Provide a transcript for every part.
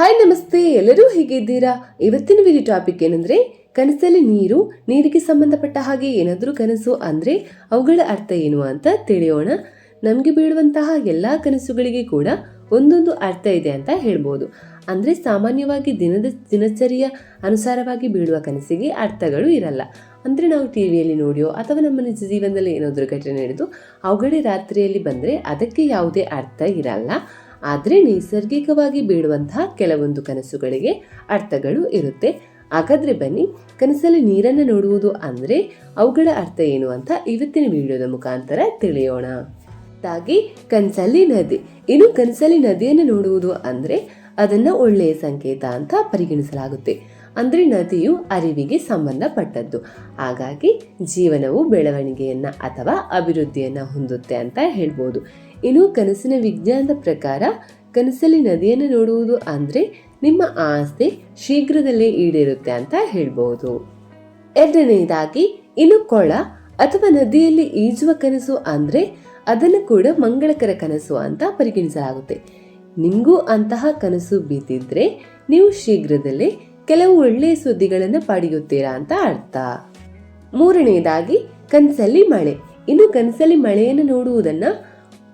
Hi ನಮಸ್ತೆ, ಎಲ್ಲರೂ ಹೇಗಿದ್ದೀರಾ? ಇವತ್ತಿನ ವಿಡಿಯೋ ಟಾಪಿಕ್ ಏನಂದ್ರೆ, ಕನಸಲ್ಲಿ ನೀರು, ನೀರಿಗೆ ಸಂಬಂಧಪಟ್ಟ ಹಾಗೆ ಏನಾದರೂ ಕನಸು ಅಂದ್ರೆ ಅವುಗಳ ಅರ್ಥ ಏನು ಅಂತ ತಿಳಿಯೋಣ. ನಮಗೆ ಬೀಳುವಂತಹ ಎಲ್ಲಾ ಕನಸುಗಳಿಗೆ ಕೂಡ ಒಂದೊಂದು ಅರ್ಥ ಇದೆ ಅಂತ ಹೇಳ್ಬೋದು. ಅಂದ್ರೆ ಸಾಮಾನ್ಯವಾಗಿ ದಿನದ ದಿನಚರಿಯ ಅನುಸಾರವಾಗಿ ಬೀಳುವ ಕನಸಿಗೆ ಅರ್ಥಗಳು ಇರಲ್ಲ. ಅಂದ್ರೆ ನಾವು ಟಿವಿಯಲ್ಲಿ ನೋಡಿಯೋ ಅಥವಾ ನಮ್ಮ ನಿಜ ಜೀವನದಲ್ಲಿ ಏನಾದರೂ ಘಟನೆ ನಡೆದು, ಅವುಗಳೇ ರಾತ್ರಿಯಲ್ಲಿ ಬಂದ್ರೆ ಅದಕ್ಕೆ ಯಾವುದೇ ಅರ್ಥ ಇರಲ್ಲ. ಆದರೆ ನೈಸರ್ಗಿಕವಾಗಿ ಬೀಳುವಂತಹ ಕೆಲವೊಂದು ಕನಸುಗಳಿಗೆ ಅರ್ಥಗಳು ಇರುತ್ತೆ. ಹಾಗಾದ್ರೆ ಬನ್ನಿ, ಕನಸಲ್ಲಿ ನೀರನ್ನು ನೋಡುವುದು ಅಂದರೆ ಅವುಗಳ ಅರ್ಥ ಏನು ಅಂತ ಇವತ್ತಿನ ವಿಡಿಯೋದ ಮುಖಾಂತರ ತಿಳಿಯೋಣ. ತಾಗಿ ಕನಸಲ್ಲಿ ನದಿ, ಇನ್ನು ಕನಸಲ್ಲಿ ನದಿಯನ್ನು ನೋಡುವುದು ಅಂದರೆ ಅದನ್ನು ಒಳ್ಳೆಯ ಸಂಕೇತ ಅಂತ ಪರಿಗಣಿಸಲಾಗುತ್ತೆ. ಅಂದ್ರೆ ನದಿಯು ಅರಿವಿಗೆ ಸಂಬಂಧಪಟ್ಟದ್ದು. ಹಾಗಾಗಿ ಜೀವನವು ಬೆಳವಣಿಗೆಯನ್ನು ಅಥವಾ ಅಭಿವೃದ್ಧಿಯನ್ನು ಹೊಂದುತ್ತೆ ಅಂತ ಹೇಳ್ಬೋದು. ಇನ್ನು ಕನಸಿನ ವಿಜ್ಞಾನದ ಪ್ರಕಾರ ಕನಸಲ್ಲಿ ನದಿಯನ್ನು ನೋಡುವುದು ಅಂದರೆ ನಿಮ್ಮ ಆಸೆ ಶೀಘ್ರದಲ್ಲೇ ಈಡೇರುತ್ತೆ ಅಂತ ಹೇಳ್ಬೋದು. ಎರಡನೆಯದಾಗಿ ಇನ್ನು ಕೊಳ ಅಥವಾ ನದಿಯಲ್ಲಿ ಈಜುವ ಕನಸು ಅಂದರೆ ಅದನ್ನು ಕೂಡ ಮಂಗಳಕರ ಕನಸು ಅಂತ ಪರಿಗಣಿಸಲಾಗುತ್ತೆ. ನಿಮಗೂ ಅಂತಹ ಕನಸು ಬಿದ್ದಿದ್ರೆ ನೀವು ಶೀಘ್ರದಲ್ಲೇ ಕೆಲವು ಒಳ್ಳೆಯ ಸುದ್ದಿಗಳನ್ನು ಪಡೆಯುತ್ತೀರಾ ಅಂತ ಅರ್ಥ. ಮೂರನೆಯದಾಗಿ ಕನಸಲ್ಲಿ ಮಳೆ. ಇನ್ನು ಕನಸಲ್ಲಿ ಮಳೆಯನ್ನು ನೋಡುವುದನ್ನು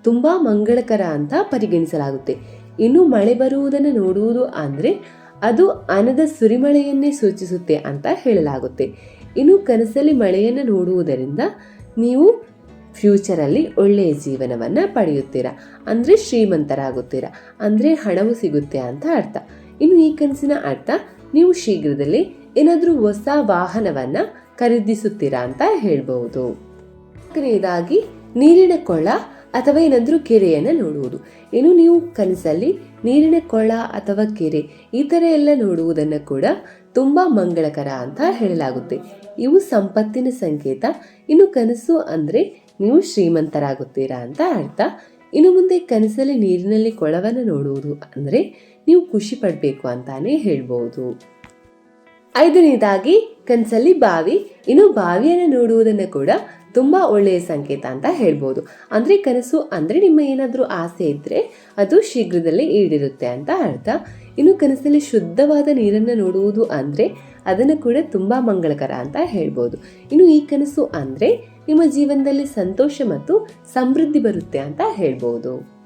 ತುಂಬಾ ಮಂಗಳಕರ ಅಂತ ಪರಿಗಣಿಸಲಾಗುತ್ತೆ. ಇನ್ನು ಮಳೆ ಬರುವುದನ್ನು ನೋಡುವುದು ಅಂದರೆ ಅದು ಅನದ ಸುರಿಮಳೆಯನ್ನೇ ಸೂಚಿಸುತ್ತೆ ಅಂತ ಹೇಳಲಾಗುತ್ತೆ. ಇನ್ನು ಕನಸಲ್ಲಿ ಮಳೆಯನ್ನು ನೋಡುವುದರಿಂದ ನೀವು ಫ್ಯೂಚರಲ್ಲಿ ಒಳ್ಳೆಯ ಜೀವನವನ್ನು ಪಡೆಯುತ್ತೀರಾ. ಅಂದರೆ ಶ್ರೀಮಂತರಾಗುತ್ತೀರಾ. ಅಂದರೆ ಹಣವು ಸಿಗುತ್ತೆ ಅಂತ ಅರ್ಥ. ಇನ್ನು ಈ ಕನಸಿನ ಅರ್ಥ ನೀವು ಶೀಘ್ರದಲ್ಲೇ ಏನಾದರೂ ಹೊಸ ವಾಹನವನ್ನ ಖರೀದಿಸುತ್ತೀರಾ ಅಂತ ಹೇಳ್ಬಹುದು. ನಾಲ್ಕನೆಯದಾಗಿ ನೀರಿನ ಕೊಳ್ಳ ಅಥವಾ ಏನಾದರೂ ಕೆರೆಯನ್ನು ನೋಡುವುದು. ಇನ್ನು ನೀವು ಕನಸಲ್ಲಿ ನೀರಿನ ಕೊಳ್ಳ ಅಥವಾ ಕೆರೆ ಈ ಥರ ಎಲ್ಲ ನೋಡುವುದನ್ನು ಕೂಡ ತುಂಬಾ ಮಂಗಳಕರ ಅಂತ ಹೇಳಲಾಗುತ್ತೆ. ಇವು ಸಂಪತ್ತಿನ ಸಂಕೇತ. ಇನ್ನು ಕನಸು ಅಂದ್ರೆ ನೀವು ಶ್ರೀಮಂತರಾಗುತ್ತೀರಾ ಅಂತ ಅರ್ಥ. ಇನ್ನು ಮುಂದೆ ಕನಸಲ್ಲಿ ನೀರಿನಲ್ಲಿ ಕೊಳವನ್ನು ನೋಡುವುದು ಅಂದ್ರೆ ನೀವು ಖುಷಿ ಪಡಬೇಕು ಅಂತಾನೆ ಹೇಳ್ಬೋದು. ಐದನೇದಾಗಿ, ಕನಸಲ್ಲಿ ಬಾವಿ. ಇನ್ನು ಬಾವಿಯನ್ನು ನೋಡುವುದನ್ನು ಕೂಡ ತುಂಬ ಒಳ್ಳೆಯ ಸಂಕೇತ ಅಂತ ಹೇಳ್ಬೋದು. ಅಂದರೆ ಕನಸು ಅಂದರೆ ನಿಮ್ಮ ಏನಾದರೂ ಆಸೆ ಇದ್ದರೆ ಅದು ಶೀಘ್ರದಲ್ಲೇ ಈಡಿರುತ್ತೆ ಅಂತ ಅರ್ಥ. ಇನ್ನು ಕನಸಲ್ಲಿ ಶುದ್ಧವಾದ ನೀರನ್ನು ನೋಡುವುದು ಅಂದರೆ ಅದನ್ನು ಕೂಡ ತುಂಬ ಮಂಗಳಕರ ಅಂತ ಹೇಳ್ಬೋದು. ಇನ್ನು ಈ ಕನಸು ಅಂದರೆ ನಿಮ್ಮ ಜೀವನದಲ್ಲಿ ಸಂತೋಷ ಮತ್ತು ಸಮೃದ್ಧಿ ಬರುತ್ತೆ ಅಂತ ಹೇಳ್ಬೋದು.